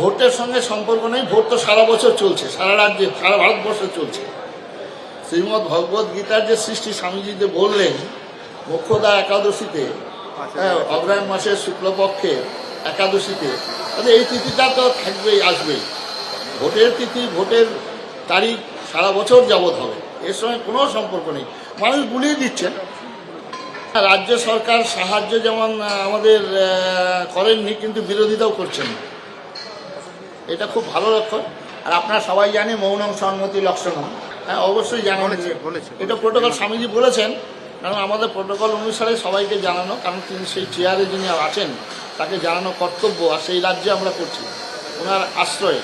ভোটের সঙ্গে সম্পর্ক নেই ভোট তো সারা বছর চলছে সারা রাজ্যে সারা ভারতবর্ষে চলছে। শ্রীমৎ ভগবত গীতার যে সৃষ্টি স্বামীজি যে বললেন মোক্ষদা একাদশীতে হ্যাঁ, অগ্রায়ণ মাসের শুক্লপক্ষে একাদশীতে তাহলে এই তিথিটা তো থাকবেই আসবেই। ভোটের তিথি ভোটের তারিখ সারা বছর যাবৎ হবে এর সঙ্গে কোনো সম্পর্ক নেই। মানুষ গুলিয়ে দিচ্ছেন। রাজ্য সরকার সাহায্য যেমন আমাদের করেননি কিন্তু বিরোধিতাও করছেন। না। এটা খুব ভালো লক্ষণ। আর আপনারা সবাই জানেন মৌনম সম্মতি লক্ষণম হ্যাঁ অবশ্যই জানানো। এটা প্রোটোকল স্বামীজি বলেছেন। কারণ আমাদের প্রোটোকল অনুসারে সবাইকে জানানো কারণ তিনি সেই চেয়ারে যিনি আছেন তাকে জানানো কর্তব্য আর সেই রাজ্যে আমরা করছি। ওনার আশ্রয়ে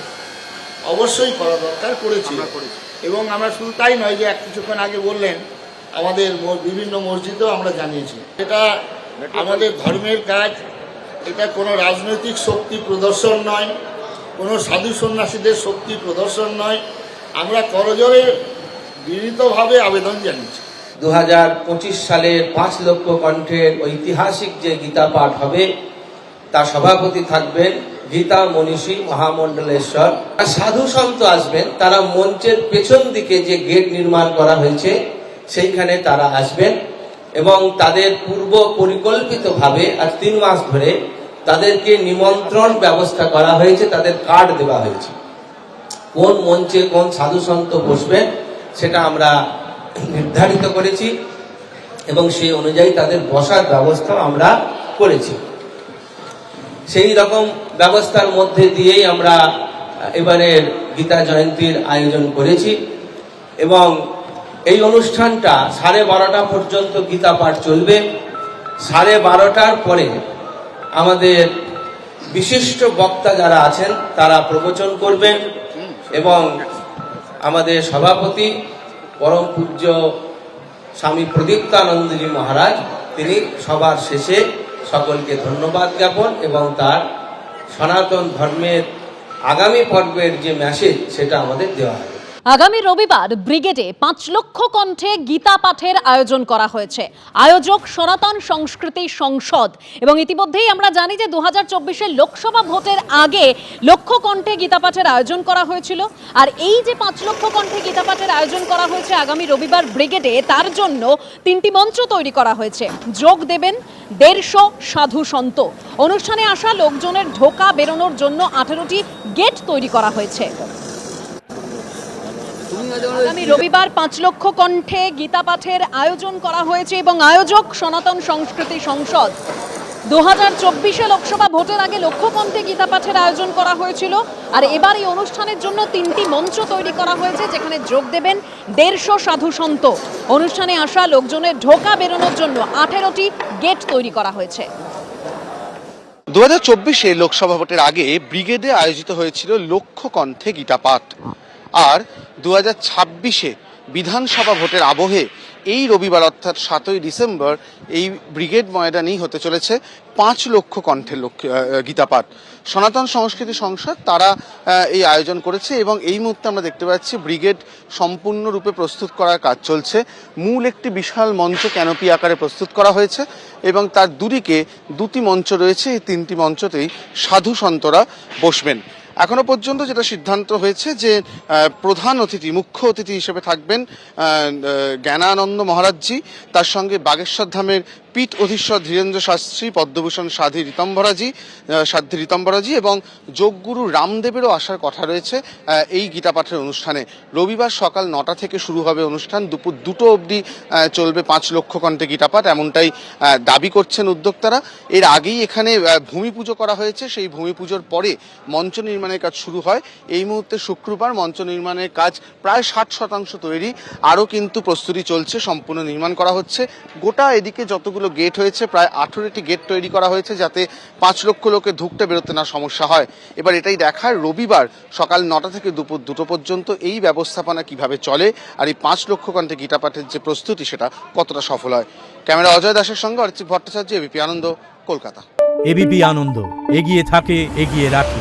অবশ্যই করা দরকার করেছি। এবং আমরা শুধু তাই নয় যে এক কিছুক্ষণ আগে বললেন আমাদের বিভিন্ন মসজিদেও আমরা জানিয়েছি। এটা আমাদের ধর্মের কাজ। এটা কোনো রাজনৈতিক শক্তি প্রদর্শন নয়। কোনো সাধু সন্ন্যাসীদের শক্তি প্রদর্শন নয়। আমরা করজোরে বিনীতভাবে আবেদন জানিয়েছি। দু হাজার পঁচিশ সালের পাঁচ লক্ষ কণ্ঠের ঐতিহাসিক যে গীতা পাঠ হবে তার সভাপতি থাকবেন গীতা মনীষী মহামণ্ডলেশ্বর। সাধু সন্ত আসবেন, তারা মঞ্চের পেছন দিকে যে গেট নির্মাণ করা হয়েছে, সেইখানে তারা আসবেন। এবং তাদের পূর্ব পরিকল্পিতভাবে আর তিন মাস ধরে তাদেরকে নিমন্ত্রণ ব্যবস্থা করা হয়েছে, তাদের কার্ড দেওয়া হয়েছে। কোন মঞ্চে কোন সাধু সন্ত বসবেন সেটা আমরা নির্ধারিত করেছি এবং সেই অনুযায়ী তাদের বসার ব্যবস্থা আমরা করেছি। সেই রকম ব্যবস্থার মধ্যে দিয়েই আমরা এবারের গীতা জয়ন্তীর আয়োজন করেছি এবং এই অনুষ্ঠানটা সাড়ে বারোটা পর্যন্ত গীতা পাঠ চলবে। সাড়ে বারোটার পরে আমাদের বিশিষ্ট বক্তা যারা আছেন, তারা প্রবচন করবেন এবং আমাদের সভাপতি পরম পূজ্য স্বামী প্রদীপ্তানন্দজি মহারাজ, তিনি সবার শেষে সকলকে ধন্যবাদ জ্ঞাপন এবং তার সনাতন ধর্মের আগামী পর্বের যে মেসেজ সেটা আমাদের দেওয়া হবে আগামী রবিবার ব্রিগেডে পাঁচ লক্ষ কণ্ঠে গীতা পাঠের আয়োজন করা হয়েছে। আয়োজক সনাতন সংস্কৃতি সংসদ। এবং ইতিমধ্যেই আমরা জানি যে দু হাজার লোকসভা ভোটের আগে লক্ষ কণ্ঠে গীতা পাঠের আয়োজন করা হয়েছিল। আর এই যে পাঁচ লক্ষ কণ্ঠে গীতা পাঠের আয়োজন করা হয়েছে আগামী রবিবার ব্রিগেডে, তার জন্য তিনটি মঞ্চ তৈরি করা হয়েছে। যোগ দেবেন দেড়শো সাধু সন্ত। অনুষ্ঠানে আসা লোকজনের ঢোকা বেরোনোর জন্য আঠারোটি গেট তৈরি করা হয়েছে। আগামী রবিবার পাঁচ লক্ষ কণ্ঠে গীতা পাঠের আয়োজন করা হয়েছে এবং আয়োজক সনাতন সংস্কৃতি সংসদ। দু হাজার চব্বিশে লোকসভা ভোটের আগে লক্ষ কণ্ঠে গীতা পাঠের আয়োজন করা হয়েছিল। আর এবার এই অনুষ্ঠানের জন্য তিনটি মঞ্চ তৈরি করা হয়েছে, যেখানে যোগ দেবেন দেড়শো সাধু সন্ত। অনুষ্ঠানে আসা লোকজনের ঢোকা বেরোনোর জন্য আঠেরোটি গেট তৈরি করা হয়েছে। দু হাজার চব্বিশে লোকসভা ভোটের আগে ব্রিগেডে আয়োজিত হয়েছিল লক্ষ কণ্ঠে গীতাপাঠ আর দু হাজার ছাব্বিশে বিধানসভা ভোটের আবহে এই রবিবার অর্থাৎ সাতই ডিসেম্বর এই ব্রিগেড ময়দানেই হতে চলেছে পাঁচ লক্ষ কণ্ঠের গীতাপাঠ। সনাতন সংস্কৃতি সংসদ তারা এই আয়োজন করেছে এবং এই মুহূর্তে আমরা দেখতে পাচ্ছি ব্রিগেড সম্পূর্ণরূপে প্রস্তুত করার কাজ চলছে। মূল একটি বিশাল মঞ্চ ক্যানোপি আকারে প্রস্তুত করা হয়েছে এবং তার দুদিকে দুটি মঞ্চ রয়েছে। এই তিনটি মঞ্চতেই সাধু সন্তরা বসবেন। এখনও পর্যন্ত যেটা সিদ্ধান্ত হয়েছে যে প্রধান অতিথি, মুখ্য অতিথি হিসেবে থাকবেন জ্ঞানানন্দ মহারাজজি, তার সঙ্গে বাগেশ্বর ধামের পীঠ অধীশ্বর ধীরেন্দ্র শাস্ত্রী, পদ্মভূষণ সাধী রীতম্বরাজি সাধ্বী রীতম্বরাজি এবং যোগগুরু রামদেবেরও আসার কথা রয়েছে এই গীতা পাঠের অনুষ্ঠানে। রবিবার সকাল নটা থেকে শুরু হবে অনুষ্ঠান, দুপুর দুটো অবধি চলবে পাঁচ লক্ষ কণ্ঠে গীতাপাঠ, এমনটাই দাবি করছেন উদ্যোক্তারা। এর আগেই এখানে ভূমি পুজো করা হয়েছে, সেই ভূমি পুজোর পরে মঞ্চ নির্মাণের কাজ শুরু হয়। এই মুহূর্তে শুক্রবার মঞ্চ নির্মাণের কাজ প্রায় ষাট শতাংশ তৈরি। আরও কিন্তু প্রস্তুতি চলছে, সম্পূর্ণ নির্মাণ করা হচ্ছে। গোটা এদিকে যতগুলো গেট হয়েছে। প্রায় আঠেরোটি গেট তৈরি করা হয়েছে যাতে পাঁচ লক্ষ লোকে ঢুকতে বেরোতে না সমস্যা হয়। এবার এটাই দেখার রবিবার সকাল নটা থেকে দুপুর দুটো পর্যন্ত এই ব্যবস্থাপনা কীভাবে চলে আর এই পাঁচ লক্ষ কণ্ঠে গীতাপাঠের যে প্রস্তুতি সেটা কতটা সফল হয়। ক্যামেরা অজয় দাসের সঙ্গে অর্চিত ভট্টাচার্য এবিপি আনন্দ, কলকাতা। এবিপি আনন্দ, এগিয়ে থাকে, এগিয়ে রাখে।